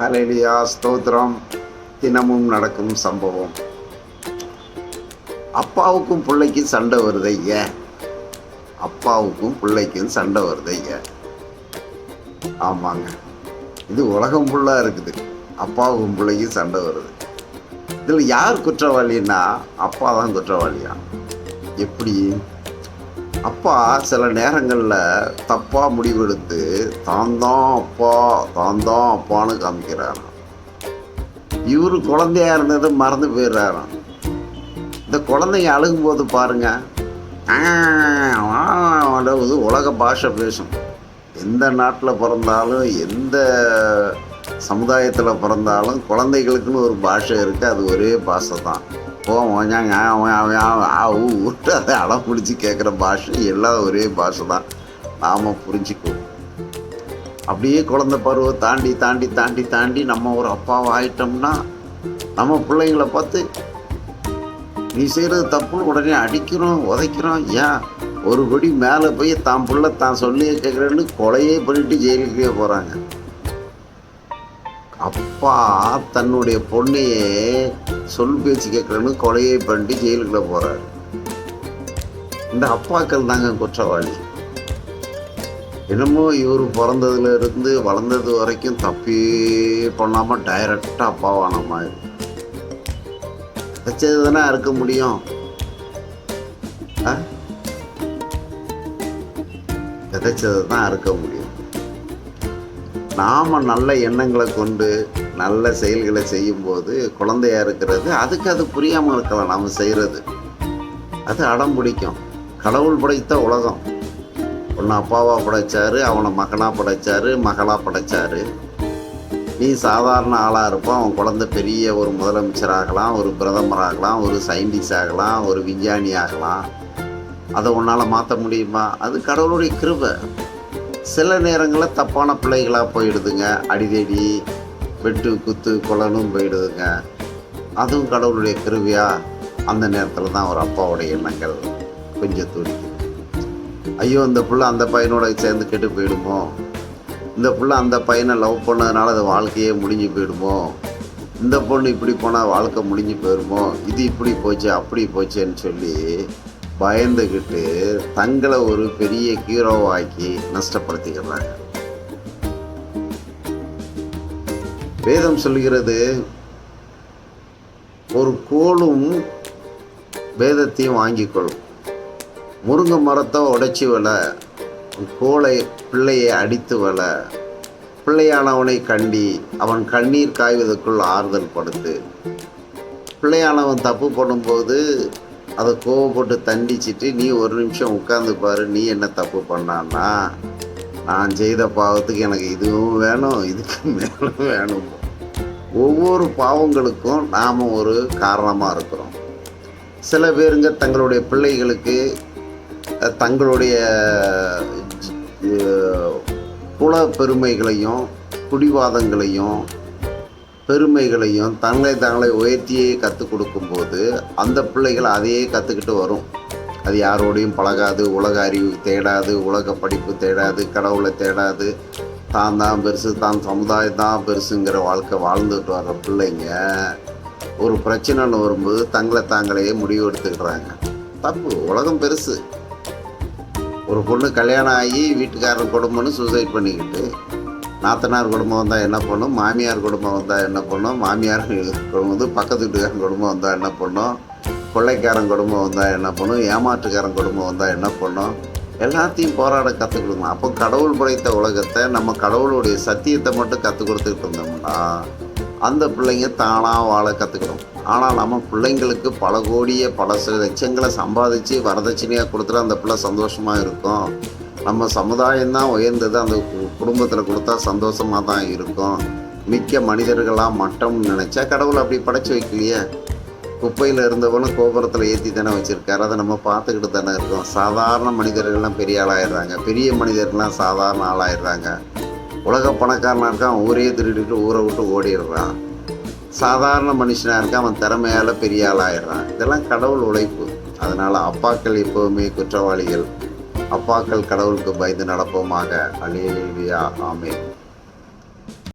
Hallelujah ஸ்தோத்திரம். தினமும் நடக்கும் சம்பவம். அப்பாவுக்கும் பிள்ளைக்கும் சண்டை வருது ஏன் அப்பாவுக்கும் பிள்ளைக்கும் சண்டை வருது ஏன் ஆமாங்க. இது உலகம் ஃபுல்லாக இருக்குது. அப்பாவுக்கும் பிள்ளைக்கும் சண்டை வருது. இதில் யார் குற்றவாளின்னா அப்பா தான் குற்றவாளியா? எப்படி? அப்பா சில நேரங்களில் தப்பாக முடிவெடுத்து தான் தான் அப்பா தான் தான் அப்பான்னு காமிக்கிறாராம். இவர் குழந்தையா இருந்தது மறந்து போயிடுறாராம். இந்த குழந்தைங்க அழுகும்போது பாருங்க அதாவது உலக பாஷை பேசும். எந்த நாட்டில் பிறந்தாலும் எந்த சமுதாயத்தில் பிறந்தாலும் குழந்தைகளுக்குன்னு ஒரு பாஷை இருக்குது அது ஒரே பாஷை தான். போவாங்க விட்டு அதை அடம் பிடிச்சி கேட்குற பாஷை எல்லாம் ஒரே பாஷை தான். நாம் புரிஞ்சுக்குவோம். அப்படியே குழந்த பருவம் தாண்டி தாண்டி தாண்டி தாண்டி நம்ம ஒரு அப்பாவை ஆயிட்டோம்னா நம்ம பிள்ளைங்கள பார்த்து நீ செய்கிறது தப்புன்னு உடனே அடிக்கிறோம் உதைக்கிறோம். ஏன்? ஒரு படி மேலே போய் தான் பிள்ளை தான் சொல்லியே கேட்குறேன்னு கொலையே பண்ணிட்டு ஜெயிலுக்கே போகிறாங்க அப்பா தன்னுடைய பொண்ணையே சொல் பேச்சு கேட்குறேன்னு கொலையை பண்ணிட்டு ஜெயிலுக்குள்ளே போகிறாரு இந்த அப்பாக்கள் தாங்க குற்றவாளி. என்னமோ இவர் பிறந்ததுல இருந்து வளர்ந்தது வரைக்கும் தப்பே பண்ணாமல் டைரெக்டாக அப்பாவான மாதிரி வச்சது தானே இருக்க முடியும். ஆ? விதைச்சது தான் அறுக்க முடியும். நாம் நல்ல எண்ணங்களை கொண்டு நல்ல செயல்களை செய்யும்போது குழந்தையா இருக்கிறது அதுக்கு அது புரியாமல் இருக்கலாம். நாம் செய்கிறது அது அடம் பிடிக்கும். கடவுள் படைத்த உலகம். ஒன்று அப்பாவாக படைச்சாரு அவனை மகனாக படைச்சாரு மகளாக படைச்சாரு. நீ சாதாரண ஆளாக இருப்பான் அவன் குழந்தை பெரிய ஒரு முதலமைச்சர் ஆகலாம் ஒரு பிரதமர் ஆகலாம் ஒரு சயின்டிஸ்ட் ஆகலாம் ஒரு விஞ்ஞானி ஆகலாம். அதை உன்னால் மாற்ற முடியுமா? அது கடவுளுடைய கிருபை. சில நேரங்களில் தப்பான பிள்ளைகளாக போயிடுதுங்க. அடிதடி வெட்டு குத்து கொலனும் போயிடுதுங்க. அதுவும் கடவுளுடைய கருவியாக அந்த நேரத்தில் தான் ஒரு அப்பாவுடைய எண்ணங்கள் கொஞ்சம் துடிக்குது. ஐயோ இந்த புள்ள அந்த பையனோட சேர்ந்து கெட்டு போயிடுமோ? இந்த புள்ள அந்த பையனை லவ் பண்ணதுனால அது வாழ்க்கையே முடிஞ்சு போயிடுமோ? இந்த பொண்ணு இப்படி போனால் வாழ்க்கை முடிஞ்சு போயிடுமோ இது இப்படி போச்சு அப்படி போச்சேன்னு சொல்லி பயந்துக்கிட்டு தங்களை ஒரு பெரிய ஹீரோவாக்கி நஷ்டப்படுத்திக்கிறாங்க. வேதம் சொல்கிறது ஒரு கோலும் வேதத்தையும் வாங்கிக்கொள்ளும். முருங்கை மரத்தை உடைச்சி வள கோலை பிள்ளையை அடித்து வள பிள்ளையானவனை கண்டி அவன் கண்ணீர் காய்வதற்குள் ஆறுதல் படுத்து பிள்ளையானவன் தப்பு பண்ணும்போது அதை கோவப்பட்டு தண்டிச்சிட்டு நீ ஒரு நிமிஷம் உட்காந்து பாரு நீ என்ன தப்பு பண்ணான்னா நான் செய்த பாவத்துக்கு எனக்கு இதுவும் வேணும் இதுக்கு மேலும் வேணும். ஒவ்வொரு பாவங்களுக்கும் நாம் ஒரு காரணமாக இருக்கிறோம். சில பேருங்க தங்களுடைய பிள்ளைகளுக்கு தங்களுடைய குல பெருமைகளையும் குடிவாதங்களையும் பெருமைகளையும் தங்களை தங்களை உயர்த்தியே கற்றுக் கொடுக்கும்போது அந்த பிள்ளைகள் அதையே கற்றுக்கிட்டு வரும். அது யாரோடையும் பழகாது உலக அறிவு தேடாது உலக படிப்பு தேடாது கடவுளை தேடாது. தான் தான் பெருசு தான் சமுதாயம் தான் பெருசுங்கிற வாழ்க்கை வாழ்ந்துட்டு வர்ற பிள்ளைங்க ஒரு பிரச்சனைன்னு வரும்போது தங்களை தாங்களையே முடிவு எடுத்துக்கிறாங்க. தப்பு உலகம் பெருசு. ஒரு பொண்ணு கல்யாணம் ஆகி வீட்டுக்காரன் குடும்பம்னு சூசைட் பண்ணிக்கிட்டு நாத்தனார் குடும்பம் வந்தால் என்ன பண்ணும்? மாமியார் குடும்பம் வந்தால் என்ன பண்ணும்? மாமியார் குடும்பம் வந்து பக்கத்து வீட்டுக்காரன் குடும்பம் வந்தால் என்ன பண்ணும்? கொள்ளைக்காரன் குடும்பம் வந்தால் என்ன பண்ணும்? ஏமாற்றுக்காரன் குடும்பம் வந்தால் என்ன பண்ணும்? எல்லாத்தையும் போராட கற்றுக் கொடுக்கணும். அப்போ கடவுள் படைத்த உலகத்தை நம்ம கடவுளுடைய சத்தியத்தை மட்டும் கற்றுக் கொடுத்துக்கிட்டு இருந்தோம்னா அந்த பிள்ளைங்க தானாக வாழ கற்றுக்கணும் ஆனால் நம்ம பிள்ளைங்களுக்கு பல கோடியே பல சில லட்சங்களை சம்பாதிச்சு வரதட்சணையாக கொடுத்துட்டு அந்த பிள்ளை சந்தோஷமாக இருக்கும். நம்ம சமுதாயம் தான் உயர்ந்தது அந்த குடும்பத்தில் கொடுத்தா சந்தோஷமாக தான் இருக்கும். மிக்க மனிதர்களாக மட்டம்னு நினச்சா கடவுள் அப்படி படைச்சி வைக்கலையே. குப்பையில் இருந்தவனும் கோபுரத்தில் ஏற்றி தானே வச்சுருக்காரு. அதை நம்ம பார்த்துக்கிட்டு தானே இருக்கோம். சாதாரண மனிதர்கள்லாம் பெரிய ஆளாயிடுறாங்க. பெரிய மனிதர்கள்லாம் சாதாரண ஆளாயிடுறாங்க. உலக பணக்காரனாக இருக்கான் ஊரே திருடிட்டு ஊரை விட்டு ஓடிடுறான். சாதாரண மனுஷனாக இருக்கான் அவன் திறமையால் பெரிய ஆளாயிடுறான். இதெல்லாம் கடவுள் உழைப்பு. அதனால் அப்பாக்கள் எப்போவுமே குற்றவாளிகள். அப்பாக்கள் கடவுளுக்கு பயந்து நடப்போமாக. அலேலியா ஆமே